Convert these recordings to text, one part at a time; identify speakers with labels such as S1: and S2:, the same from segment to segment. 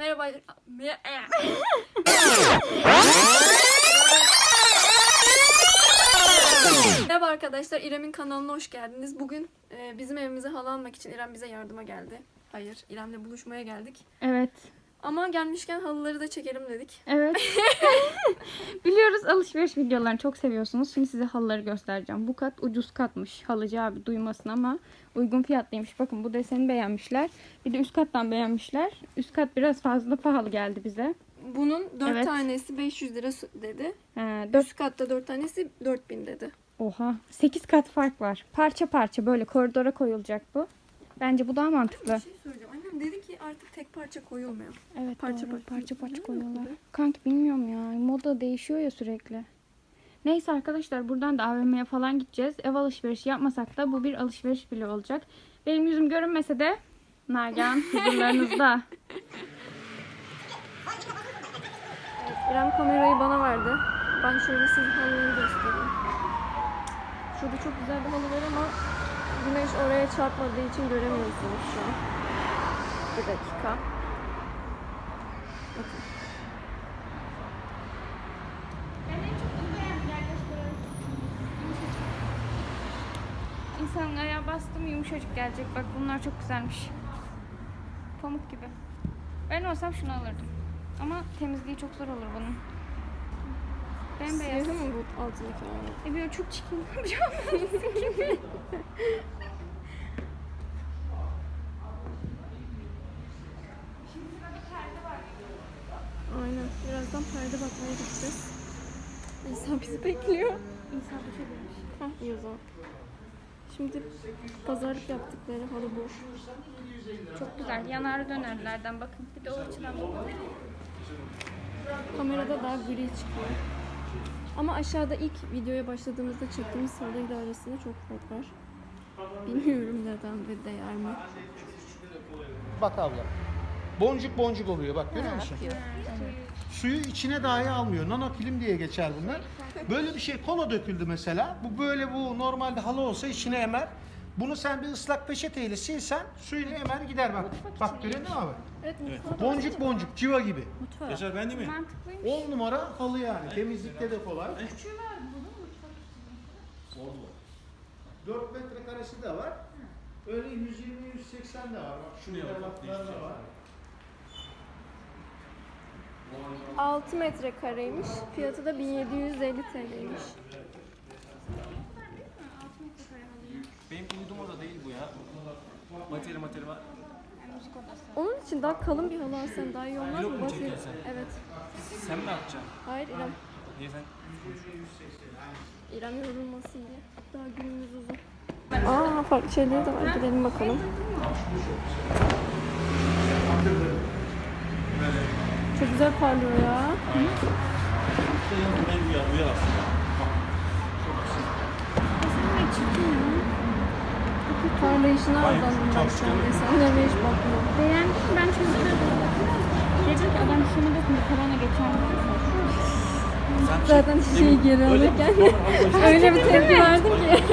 S1: Merhaba. Me- Merhaba arkadaşlar. İrem'in kanalına hoş geldiniz. Bugün e, bizim evimize halı almak için İrem bize yardıma geldi. Hayır, İrem'le buluşmaya geldik.
S2: Evet.
S1: Ama gelmişken halıları da çekelim dedik.
S2: Evet. Biliyoruz alışveriş videolarını çok seviyorsunuz. Şimdi size halıları göstereceğim. Bu kat ucuz katmış. Halıcı abi duymasın ama uygun fiyatlıymış. Bakın bu deseni beğenmişler. Bir de üst kattan beğenmişler. Üst kat biraz fazla pahalı geldi bize.
S1: Bunun 4
S2: Evet.
S1: tanesi 500 lira dedi.
S2: Ee, dört-
S1: Üst katta 4 tanesi 4000 dedi.
S2: Oha. 8 kat fark var. Parça parça böyle koridora koyulacak bu. Bence bu daha
S1: Bir
S2: mantıklı.
S1: şey söyleyeceğim. Dedi ki artık tek parça koyulmuyor.
S2: Evet
S1: Parça
S2: parça
S1: parça.
S2: parça, koyuyorlar. Kanki bilmiyorum ya. Moda değişiyor ya sürekli. Neyse arkadaşlar buradan da AVM'ye falan gideceğiz. Ev alışverişi yapmasak da bu bir alışveriş bile olacak. Benim yüzüm görünmese de Nagihan huzurlarınızda.
S1: Evet, İrem kamerayı bana verdi. Ben şöyle size halıları göstereyim. Şurada çok güzel bir halı var ama güneş oraya çarpmadığı için göremiyorsunuz şu an. Bir dakika. Bakın.
S2: İnsanın ayağı bastım yumuşacık gelecek. Bak bunlar çok güzelmiş. Pamuk gibi. Ben olsam şunu alırdım. Ama temizliği çok zor olur bunun. Bembeyaz.
S1: Siyahı mı bu altındaki?
S2: E çok çirkin. Çok gibi.
S1: Birazdan perde bakmaya gideceğiz. İnsan bizi bekliyor.
S2: İnsan bir şey demiş.
S1: Hah iyi o zaman. Şimdi pazarlık yaptıkları halı bu.
S2: Çok güzel. Yanar dönerlerden bakın. Bir de o açıdan bakın.
S1: Kamerada daha gri çıkıyor. Ama aşağıda ilk videoya başladığımızda çektiğimiz halıyla arasında çok fark var. Bilmiyorum neden ve değer mi?
S3: Bak abla. Boncuk boncuk oluyor bak görüyor musun? Suyu içine dahi almıyor. Nano kilim diye geçer bunlar. Böyle bir şey kola döküldü mesela. Bu böyle bu normalde halı olsa içine emer. Bunu sen bir ıslak peçeteyle silsen suyunu emer gider bak. Bak görüyor musun abi?
S1: Evet, mutfağa
S3: Boncuk boncuk civa gibi.
S1: Mutfağa.
S4: Yaşar ben değil mi?
S2: Mantıklıymış.
S3: 10 numara halı yani. Temizlikte de kolay. 4 metrekaresi de var. Öyle 120 180 de var. Bak şurada laflar da var.
S1: 6 metrekareymiş. Fiyatı da 1750 TL'ymiş.
S4: Benim uyuduğum oda değil bu ya. Materi materi var.
S1: Onun için daha kalın bir halı alsan daha iyi olmaz
S4: Blok
S1: mı?
S4: mu çekiyorsun
S1: Evet.
S4: Sen mi atacaksın?
S1: Hayır İrem.
S4: Niye sen?
S1: İrem yorulmasın diye. Daha günümüz uzun. Aa farklı şeyleri de var. Gidelim bakalım. Çok güzel parlıyor ya.
S4: Ben uyar, uyar aslında.
S1: Parlayışına aldandım ben şu an. Esenlerine hiç bakmıyorum.
S2: Beğendim ben çünkü dedim ki adam şunu dökündü korona geçer mi?
S1: Zaten şişeyi geri alırken öyle bir tepki verdim ki.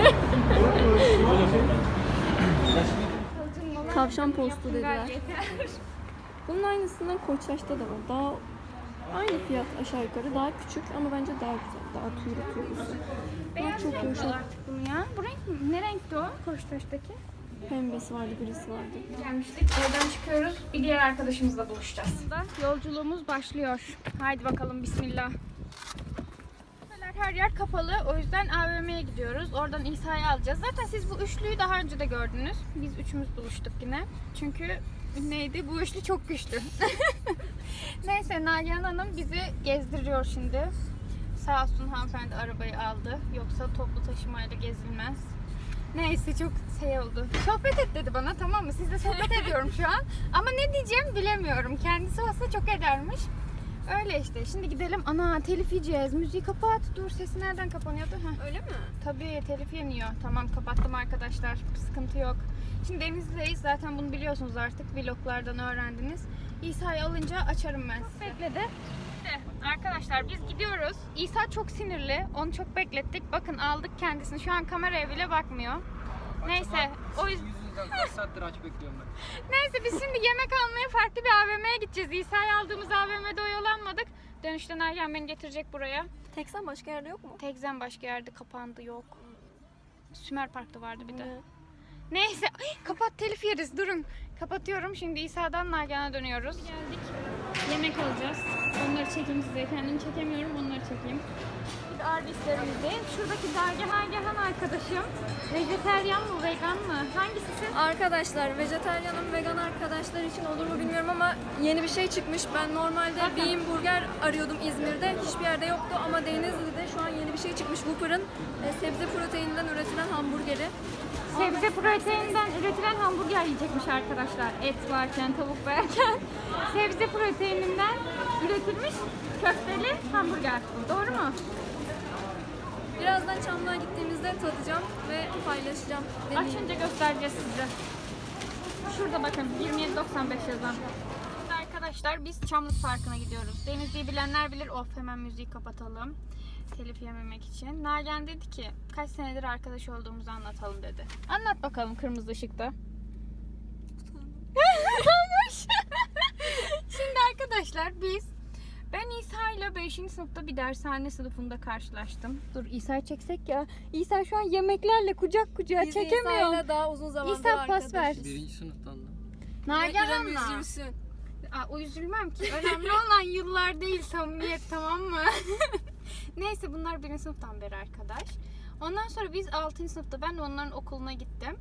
S1: Tavşan postu dediler. Bunun aynısından Koçtaş'ta da var. Daha aynı fiyat aşağı yukarı. Daha küçük ama bence daha güzel. Daha tüylü tüylüsü. Ama çok
S2: Beğendim
S1: yumuşak.
S2: artık bunu ya. Bu renk mi? Ne renkti o? Koçtaş'taki.
S1: Pembesi vardı, grisi vardı.
S2: Gelmiştik. Evden çıkıyoruz. Bir diğer arkadaşımızla buluşacağız. Yolculuğumuz başlıyor. Haydi bakalım bismillah. Her yer kapalı. O yüzden AVM'ye gidiyoruz. Oradan İsa'yı alacağız. Zaten siz bu üçlüyü daha önce de gördünüz. Biz üçümüz buluştuk yine. Çünkü neydi? Bu üçlü çok güçlü. Neyse Nagihan Hanım bizi gezdiriyor şimdi. Sağ olsun hanımefendi arabayı aldı. Yoksa toplu taşımayla gezilmez. Neyse çok şey oldu. Sohbet et dedi bana tamam mı? Sizle sohbet ediyorum şu an. Ama ne diyeceğim bilemiyorum. Kendisi olsa çok edermiş. Öyle işte. Şimdi gidelim. Ana telif yiyeceğiz. Müziği kapat. Dur sesi nereden kapanıyordu? Heh.
S1: Öyle mi?
S2: Tabii telif yeniyor. Tamam kapattım arkadaşlar. Sıkıntı yok. Şimdi Denizli'deyiz. Zaten bunu biliyorsunuz artık. Vloglardan öğrendiniz. İsa'yı alınca açarım ben size. Bekledi. Arkadaşlar biz gidiyoruz. İsa çok sinirli. Onu çok beklettik. Bakın aldık kendisini. Şu an kameraya bile bakmıyor. Neyse o yüzden
S4: kaç saattir aç bekliyorum ben.
S2: Neyse biz şimdi yemek almaya farklı bir AVM'ye gideceğiz. İsa'yı aldığımız AVM'de oyalanmadık. Dönüşte Nagihan beni getirecek buraya.
S1: Teksen başka yerde yok mu?
S2: Tekzen başka yerde kapandı yok. Sümer Park'ta vardı bir de. Neyse ay, kapat telif yeriz durun. Kapatıyorum şimdi İsa'dan Nagihan'a dönüyoruz. Geldik. Yemek alacağız. Onları çekeyim size. Kendimi çekemiyorum onları çekeyim. Bir de Arvis'lerimizde. Şuradaki Nagihan Nagihan arkadaşım. Vejeteryan mı vegan mı? Hangisisin?
S1: Arkadaşlar, vejetaryanım vegan arkadaşlar için olur mu bilmiyorum ama yeni bir şey çıkmış. Ben normalde Bean Burger arıyordum İzmir'de. Hiçbir yerde yoktu ama Denizli'de şu an yeni bir şey çıkmış. Whopper'ın e, sebze proteininden üretilen hamburgeri.
S2: Sebze proteininden üretilen hamburger yiyecekmiş arkadaşlar. Et varken, tavuk varken. Sebze proteininden üretilmiş köfteli hamburger. Doğru mu?
S1: Birazdan Çamlığa gittiğimizde tadacağım ve paylaşacağım. deneyim.
S2: Açınca göstereceğiz size. Şurada bakın 27.95 yazan. Arkadaşlar biz Çamlık Parkı'na gidiyoruz. Denizli'yi bilenler bilir. Of hemen müziği kapatalım. Telif yememek için. Nagen dedi ki kaç senedir arkadaş olduğumuzu anlatalım dedi. Anlat bakalım kırmızı ışıkta. Şimdi arkadaşlar biz ben İsa ile 5. sınıfta bir dershane sınıfında karşılaştım. Dur İsa'yı çeksek ya. İsa şu an yemeklerle kucak kucağa
S1: Biz
S2: çekemiyorum.
S1: İsa'yla daha uzun zamandır
S2: İsa pas
S1: arkadaşız.
S2: ver.
S4: Birinci sınıftan da.
S2: Nagihan'la.
S1: Üzülsün.
S2: Aa, o üzülmem ki. Önemli olan yıllar değil samimiyet tamam mı? Neyse bunlar birinci sınıftan beri arkadaş. Ondan sonra biz 6. sınıfta ben de onların okuluna gittim.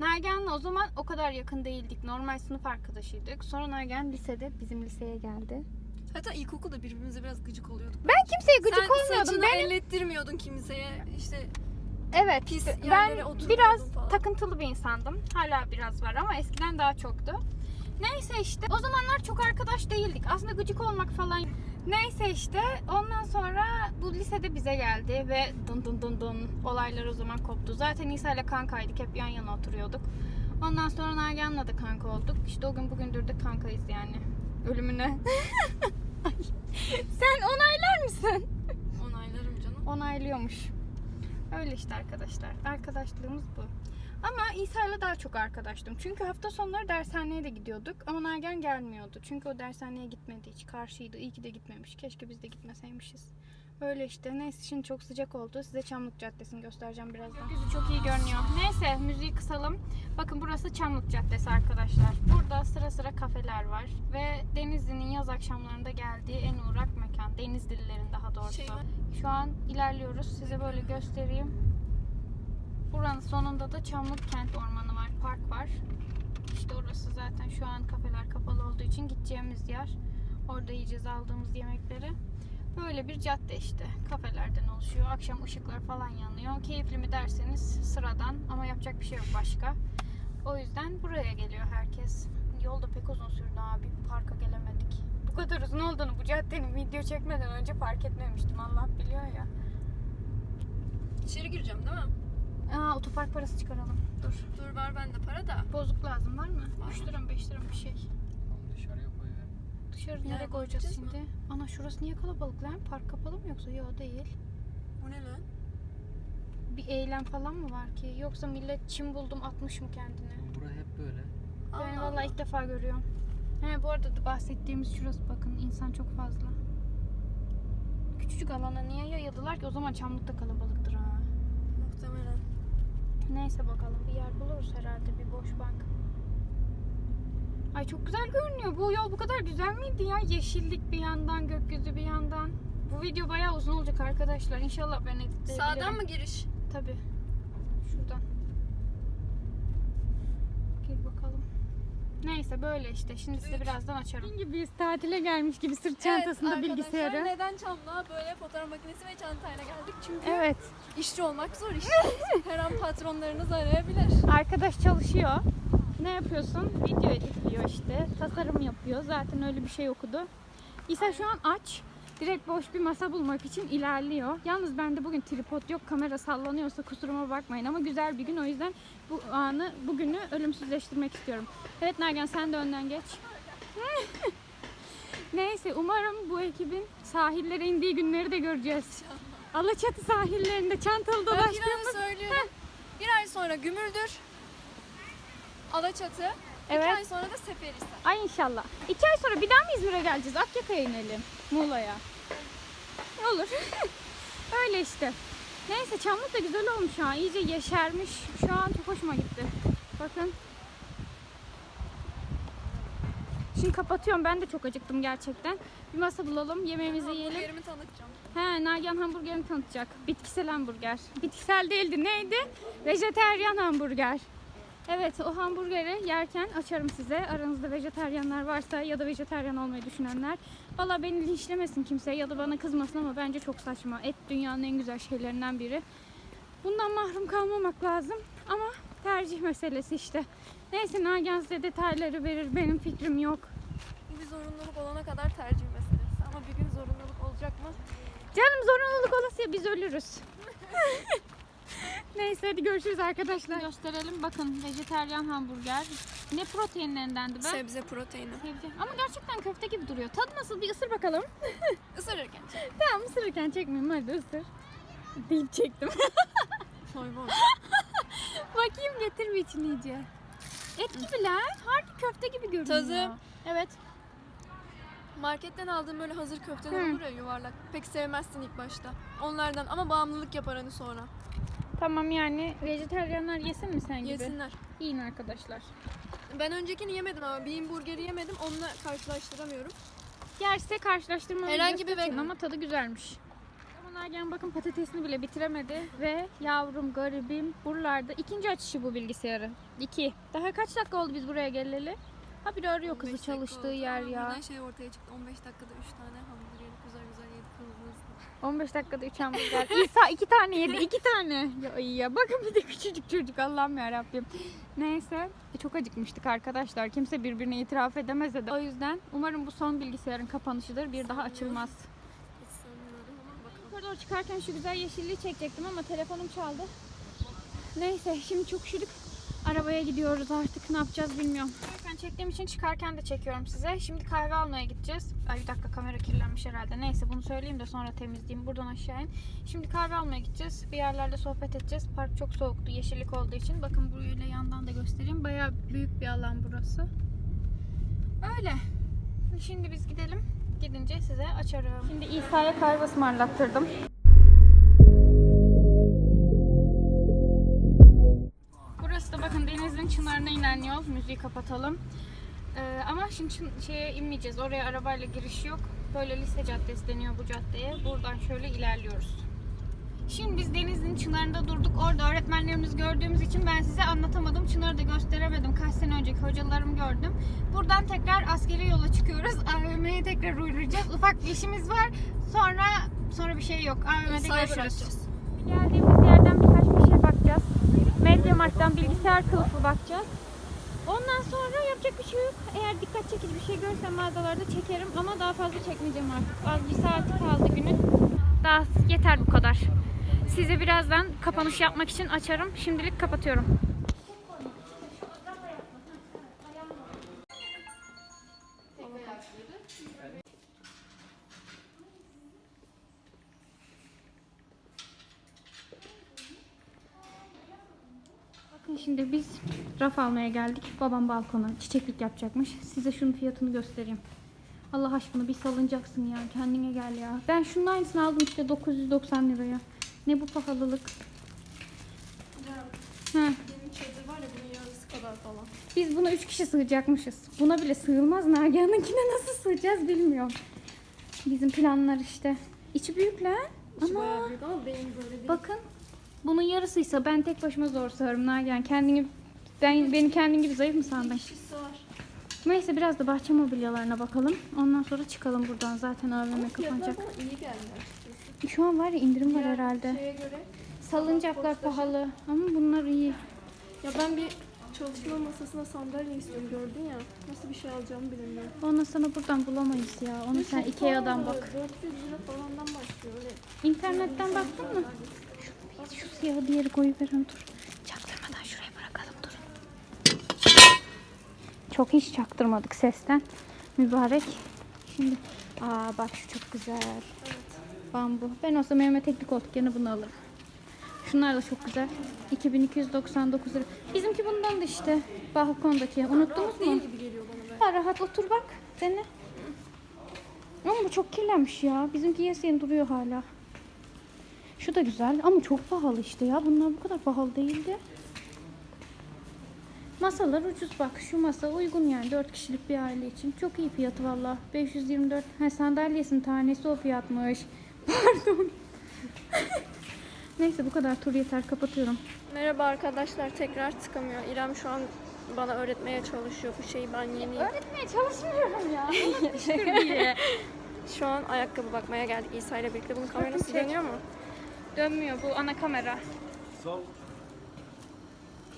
S2: Nagihan'la o zaman o kadar yakın değildik. Normal sınıf arkadaşıydık. Sonra Nagihan lisede bizim liseye geldi.
S1: Hatta ilkokulda birbirimize biraz gıcık oluyorduk.
S2: Ben kimseye gıcık
S1: Sen
S2: olmuyordum.
S1: saçını
S2: Benim
S1: ellettirmiyordun kimseye. İşte
S2: evet
S1: pis
S2: ben biraz
S1: falan.
S2: takıntılı bir insandım. Hala biraz var ama eskiden daha çoktu. Neyse işte o zamanlar çok arkadaş değildik. Aslında gıcık olmak falan. Neyse işte ondan sonra bu lisede bize geldi ve dın dın dın dın olaylar o zaman koptu. Zaten İsa ile kankaydık hep yan yana oturuyorduk. Ondan sonra Nagihan'la da kanka olduk. İşte o gün bugündür de kankayız yani. Ölümüne. Sen onaylar mısın?
S1: onaylarım canım.
S2: onaylıyormuş. Öyle işte arkadaşlar. Arkadaşlığımız bu. Ama İsa'yla daha çok arkadaştım. Çünkü hafta sonları dershaneye de gidiyorduk. Ama Nagihan gelmiyordu. Çünkü o dershaneye gitmedi hiç. Karşıydı. İyi ki de gitmemiş. Keşke biz de gitmeseymişiz. Öyle işte. Neyse şimdi çok sıcak oldu. Size Çamlık Caddesi'ni göstereceğim birazdan. Gökyüzü çok iyi görünüyor. Neyse müziği kısalım. Bakın burası Çamlık Caddesi arkadaşlar. Burada sıra sıra kafeler var. Ve Denizli'nin yaz akşamlarında geldiği en uğrak mekan. Denizlilerin daha doğrusu.
S1: Şey.
S2: Şu an ilerliyoruz. Size böyle göstereyim. Buranın sonunda da Çamlık Kent Ormanı var, park var. İşte orası zaten şu an kafeler kapalı olduğu için gideceğimiz yer. Orada yiyeceğiz aldığımız yemekleri. Böyle bir cadde işte. Kafelerden oluşuyor. Akşam ışıklar falan yanıyor. Keyifli mi derseniz sıradan ama yapacak bir şey yok başka. O yüzden buraya geliyor herkes. Yolda pek uzun sürdü abi. Parka gelemedik. Bu kadar uzun olduğunu bu caddenin video çekmeden önce fark etmemiştim. Allah biliyor ya.
S1: İçeri gireceğim değil mi?
S2: Aa otopark parası çıkaralım. Dur.
S1: Dur var bende para da.
S2: Bozuk lazım var mı?
S1: Var.
S2: 3 lira mı 5 lira mı bir şey.
S4: Onu dışarıya koyuyorum.
S2: Dışarı
S1: Yani
S2: nereye koyacağız
S1: bakacağız
S2: şimdi? Ana şurası niye kalabalık lan? Park kapalı mı yoksa? Yok değil.
S1: Bu ne lan?
S2: Bir eylem falan mı var ki? Yoksa millet çim buldum atmış mı kendine?
S4: Bura hep böyle.
S2: Ben
S1: Allah
S2: vallahi ilk defa görüyorum. He bu arada da bahsettiğimiz şurası bakın insan çok fazla. Küçücük alana niye yayıldılar ki? O zaman Çamlık'ta kalabalıktır ha.
S1: Muhtemelen.
S2: Neyse bakalım bir yer buluruz herhalde bir boş bank. Ay çok güzel görünüyor. Bu yol bu kadar güzel miydi ya? Yeşillik bir yandan, gökyüzü bir yandan. Bu video bayağı uzun olacak arkadaşlar. İnşallah ben editleyebilirim.
S1: Sağdan mı giriş?
S2: Tabii. Şuradan. Gir bakalım. Neyse böyle işte. Şimdi size birazdan açarım. gibiyiz. Tatile gelmiş gibi sırt çantasında
S1: evet,
S2: bilgisayarı.
S1: Arkadaşlar neden Çamlığa böyle fotoğraf makinesi ve çantayla geldik? Çünkü
S2: Evet.
S1: işçi olmak zor işte. Her an patronlarınız arayabilir.
S2: Arkadaş çalışıyor. Ne yapıyorsun? Video editliyor işte. Tasarım yapıyor. Zaten öyle bir şey okudu. İsa şu an aç. Direkt boş bir masa bulmak için ilerliyor. Yalnız bende bugün tripod yok. Kamera sallanıyorsa kusuruma bakmayın ama güzel bir gün. O yüzden bu anı, bugünü ölümsüzleştirmek istiyorum. Evet Nagihan sen de önden geç. Neyse umarım bu ekibin sahillere indiği günleri de göreceğiz. Alaçatı sahillerinde çantalı
S1: Ben
S2: dolaştığımız
S1: planı söylüyorum. Bir ay sonra Gümüldür. Alaçatı.
S2: Evet.
S1: İki ay sonra da Seferihisar.
S2: Ay inşallah. İki ay sonra bir daha mı İzmir'e geleceğiz? Akyaka'ya inelim. Muğla'ya. Olur. Öyle işte. Neyse Çamlık da güzel olmuş ha. İyice yeşermiş. Şu an çok hoşuma gitti. Bakın. Şimdi kapatıyorum. Ben de çok acıktım gerçekten. Bir masa bulalım. Yemeğimizi yiyelim.
S1: Yerimi tanıtacağım.
S2: He, Nagihan hamburgerini tanıtacak. Bitkisel hamburger. Bitkisel değildi. Neydi? Vejeteryan hamburger. Evet, o hamburgeri yerken açarım size. Aranızda vejeteryanlar varsa ya da vejeteryan olmayı düşünenler. Valla beni linçlemesin kimse ya da bana kızmasın ama bence çok saçma. Et dünyanın en güzel şeylerinden biri. Bundan mahrum kalmamak lazım. Ama tercih meselesi işte. Neyse Nagihan size detayları verir. Benim fikrim yok.
S1: Bu bir zorunluluk olana kadar tercih meselesi. Ama bir gün zorunluluk olacak mı?
S2: Canım zorunluluk olası ya biz ölürüz. Neyse hadi görüşürüz arkadaşlar. Gösterelim bakın vejeteryan hamburger. Ne proteinlerindendi be?
S1: Sebze proteini.
S2: Sebze. Ama gerçekten köfte gibi duruyor. Tadı nasıl bir ısır bakalım.
S1: Isırırken.
S2: tamam ısırırken çekmeyeyim hadi ısır. Deyip çektim.
S1: Hayvan.
S2: Bakayım getir bir içini iyice. Et gibiler. Harbi köfte gibi görünüyor.
S1: Tadı.
S2: Evet.
S1: Marketten aldığım böyle hazır köfteler
S2: Hı.
S1: olur ya yuvarlak. Pek sevmezsin ilk başta. Onlardan ama bağımlılık yapar hani sonra.
S2: Tamam yani vejeteryanlar yesin mi sen gibi?
S1: Yesinler.
S2: Yiyin arkadaşlar.
S1: Ben öncekini yemedim ama Bean Burger'i yemedim. Onunla karşılaştıramıyorum.
S2: Yerse karşılaştırma
S1: Herhangi bir vegan.
S2: ama tadı güzelmiş. Ama Nagihan bakın patatesini bile bitiremedi ve yavrum garibim buralarda ikinci açışı bu bilgisayarı. İki. Daha kaç dakika oldu biz buraya geleli? Ha biri arıyor kızı
S1: 15 dakika
S2: çalıştığı
S1: oldu.
S2: yer ya.
S1: Buradan şey ortaya çıktı. 15 dakikada 3 tane hamburgeri güzel güzel yedik hızlı hızlı.
S2: 15 dakikada 3 hamburger. İsa iki tane yedi. iki tane. Ya, ya. Bakın bir de küçücük çocuk. Allah'ım ya Rabbim. Neyse. E, Çok acıkmıştık arkadaşlar. Kimse birbirine itiraf edemese de. O yüzden umarım bu son bilgisayarın kapanışıdır. Bir daha açılmaz. Yukarı doğru çıkarken şu güzel yeşilliği çekecektim ama telefonum çaldı. Neyse şimdi çok üşüdük. Arabaya gidiyoruz artık ne yapacağız bilmiyorum. Ben çektiğim için çıkarken de çekiyorum size. Şimdi kahve almaya gideceğiz. Ay bir dakika kamera kirlenmiş herhalde. Neyse bunu söyleyeyim de sonra temizleyeyim. Buradan aşağı in. Şimdi kahve almaya gideceğiz. Bir yerlerde sohbet edeceğiz. Park çok soğuktu yeşillik olduğu için. Bakın burayı yandan da göstereyim. Bayağı büyük bir alan burası. Öyle. Şimdi biz gidelim. Gidince size açarım. Şimdi İsa'ya kahve ısmarlattırdım. Çınarına inen yol. Müziği kapatalım. Ee, ama şimdi şeye inmeyeceğiz. Oraya arabayla giriş yok. Böyle lise caddesi deniyor bu caddeye. Buradan şöyle ilerliyoruz. Şimdi biz denizin çınarında durduk. Orada öğretmenlerimiz gördüğümüz için ben size anlatamadım. Çınarı da gösteremedim. Kaç sene önceki hocalarımı gördüm. Buradan tekrar askeri yola çıkıyoruz. AVM'ye tekrar uğrayacağız. Ufak bir işimiz var. Sonra sonra bir şey yok. AVM'de görüşürüz. Geldiğimiz yerden birkaç bir şey bakacağız. Mediamarkt'tan bilgisayar kılıfı bakacağız. Ondan sonra yapacak bir şey yok. Eğer dikkat çekici bir şey görsem mağazalarda çekerim ama daha fazla çekmeyeceğim artık. Az bir saati kaldı günün. Daha yeter bu kadar. Size birazdan kapanış yapmak için açarım. Şimdilik kapatıyorum. Bakın şimdi biz raf almaya geldik. Babam balkona çiçeklik yapacakmış. Size şunun fiyatını göstereyim. Allah aşkına bir salınacaksın ya. Kendine gel ya. Ben şunun aynısını aldım işte 990 liraya. Ne bu pahalılık? Heh.
S1: Benim çadır var ya bunun yarısı kadar falan.
S2: Biz buna 3 kişi sığacakmışız. Buna bile sığılmaz. Nagihan'ınkine nasıl sığacağız bilmiyorum. Bizim planlar işte. İçi büyük lan.
S1: İçi
S2: Ama
S1: bayağı büyük ama benim böyle değil.
S2: bakın bunun yarısıysa ben tek başıma zor sığarım Nagihan. Kendini ben beni kendin gibi zayıf mı sandın?
S1: Var.
S2: Neyse biraz da bahçe mobilyalarına bakalım. Ondan sonra çıkalım buradan. Zaten AVM
S1: Fiyatlar
S2: kapanacak.
S1: iyi geldi açıkçası.
S2: Şu an var ya indirim var
S1: Diğer
S2: herhalde.
S1: Şeye göre.
S2: Salıncaklar pahalı ama bunlar iyi.
S1: Ya ben bir çalışma masasına sandalye istiyorum gördün ya. Nasıl bir şey alacağımı bilemiyorum.
S2: Onu sana buradan bulamayız ya. Onu sen
S1: Çok
S2: Ikea'dan
S1: pahalı,
S2: bak.
S1: 400 lira falandan başlıyor öyle.
S2: İnternetten baktın mı? Şu, şu siyahı diğeri koyuverin dur. Çaktırmadan şuraya bırakalım dur. Çok hiç çaktırmadık sesten. Mübarek. Şimdi aa bak şu çok güzel. Bambu. Ben olsa Mehmet Teknik koltuk yerine bunu alırım. Şunlar da çok güzel. 2299 lira. Bizimki bundan da işte. balkondaki. Unuttunuz mu? Ha, rahat otur bak. Dene. Ama bu çok kirlenmiş ya. Bizimki yesen duruyor hala. Şu da güzel ama çok pahalı işte ya. Bunlar bu kadar pahalı değildi. Masalar ucuz bak. Şu masa uygun yani 4 kişilik bir aile için. Çok iyi fiyatı valla. 524. Ha sandalyesinin tanesi o fiyatmış. Pardon. Neyse bu kadar tur yeter. Kapatıyorum.
S1: Merhaba arkadaşlar tekrar tıkamıyor. İrem şu an bana öğretmeye çalışıyor bu şeyi ben yeniyim.
S2: Öğretmeye çalışmıyorum ya.
S1: Şu an ayakkabı bakmaya geldik İsa ile birlikte. Bunun kamerası dönüyor mu?
S2: Dönmüyor bu ana kamera.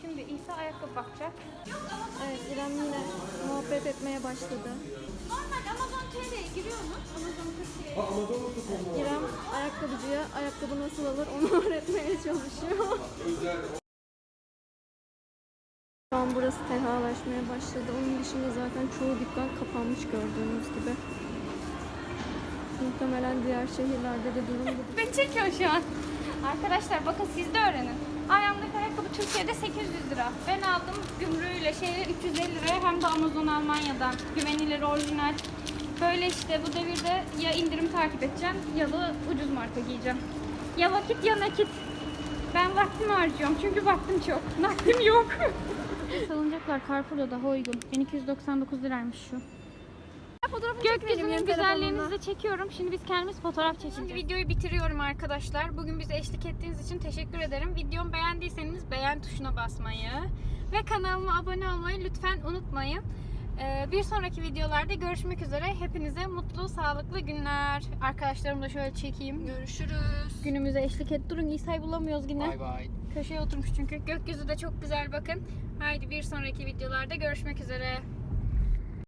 S2: Şimdi İsa ayakkabı bakacak.
S1: Evet İrem yine muhabbet etmeye başladı.
S2: Normal Amazon TL'ye giriyor mu? Amazon Türkiye'ye.
S1: İrem ayakkabıcıya ayakkabı nasıl alır onu öğretmeye çalışıyor. Şu an burası tenhalaşmaya başladı. Onun dışında zaten çoğu dükkan kapanmış gördüğünüz gibi. Muhtemelen diğer şehirlerde de durum bu.
S2: Beni çekiyor şu an. Arkadaşlar bakın siz de öğrenin. Ayağımdaki ayakkabı Türkiye'de 800 lira. Ben aldım gümrüğüyle şeyle 350 liraya hem de Amazon Almanya'dan. Güvenilir orijinal. Böyle işte bu devirde ya indirim takip edeceğim ya da ucuz marka giyeceğim. Ya vakit ya nakit. Ben vaktimi harcıyorum çünkü vaktim çok. Nakdim yok. Salıncaklar Carrefour'da daha uygun. 1299 liraymış şu. Gökyüzünün güzelliğinizi de çekiyorum. Şimdi biz kendimiz fotoğraf çekeceğiz. Şimdi videoyu bitiriyorum arkadaşlar. Bugün bize eşlik ettiğiniz için teşekkür ederim. Videomu beğendiyseniz beğen tuşuna basmayı ve kanalıma abone olmayı lütfen unutmayın. Ee, bir sonraki videolarda görüşmek üzere. Hepinize mutlu, sağlıklı günler. Arkadaşlarımı da şöyle çekeyim.
S1: Görüşürüz.
S2: Günümüze eşlik et. Durun İsa'yı bulamıyoruz yine.
S3: Bay bay.
S2: Köşeye oturmuş çünkü. Gökyüzü de çok güzel bakın. Haydi bir sonraki videolarda görüşmek üzere.